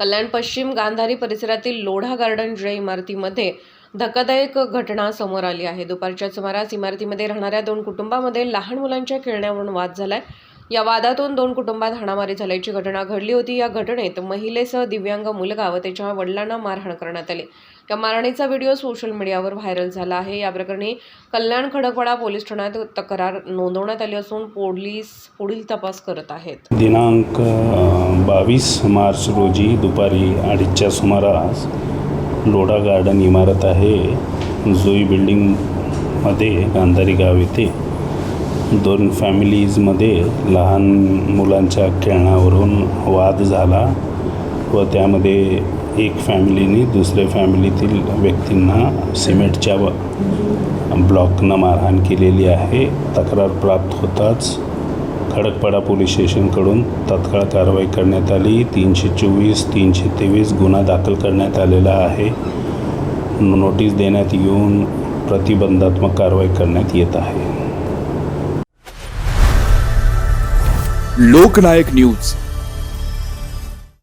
कल्याण पश्चिम गांधारी परिसरातील लोढा गार्डन ज्या इमारतीमध्ये धक्कादायक घटना समोर आली आहे. दुपारच्या सुमारास इमारतीमध्ये राहणाऱ्या दोन कुटुंबामध्ये लहान मुलांच्या खेळण्यावरून वाद झालाय. या वादातून दोन कुटुंबात हाणामारी झाल्याची घटना घडली होती. या घटनेत महिलेसह दिव्यांग मुलगा व त्याच्या वडिलांना मारहाण करण्यात आली. या मारहाणीचा व्हिडिओ सोशल मीडियावर व्हायरल झाला आहे. या प्रकरणी कल्याण खडकवाडा पोलीस ठाण्यात तक्रार नोंदवण्यात आली असून पोलीस पुढील तपास करत आहेत. दिनांक बावीस मार्च रोजी दुपारी अडीचच्या सुमारास लोढा गार्डन इमारत आहे. जुई बिल्डिंगमध्ये गांधारी गाव येथे दोन फॅमिलीजमध्ये लहान मुलांच्या खेळण्यावरून वाद झाला व त्यामध्ये एक फॅमिलीने दुसऱ्या फॅमिलीतील व्यक्तींना सिमेंटच्या ब्लॉकनं मारहाण केलेली आहे. तक्रार प्राप्त होताच खडकपाडा पोलीस स्टेशनकडून तत्काळ कारवाई करण्यात आली. तीनशे चोवीस तीनशे तेवीस गुन्हा दाखल करण्यात आलेला आहे. नोटीस देण्यात येऊन प्रतिबंधात्मक कारवाई करण्यात येत आहे. लोकनायक न्यूज.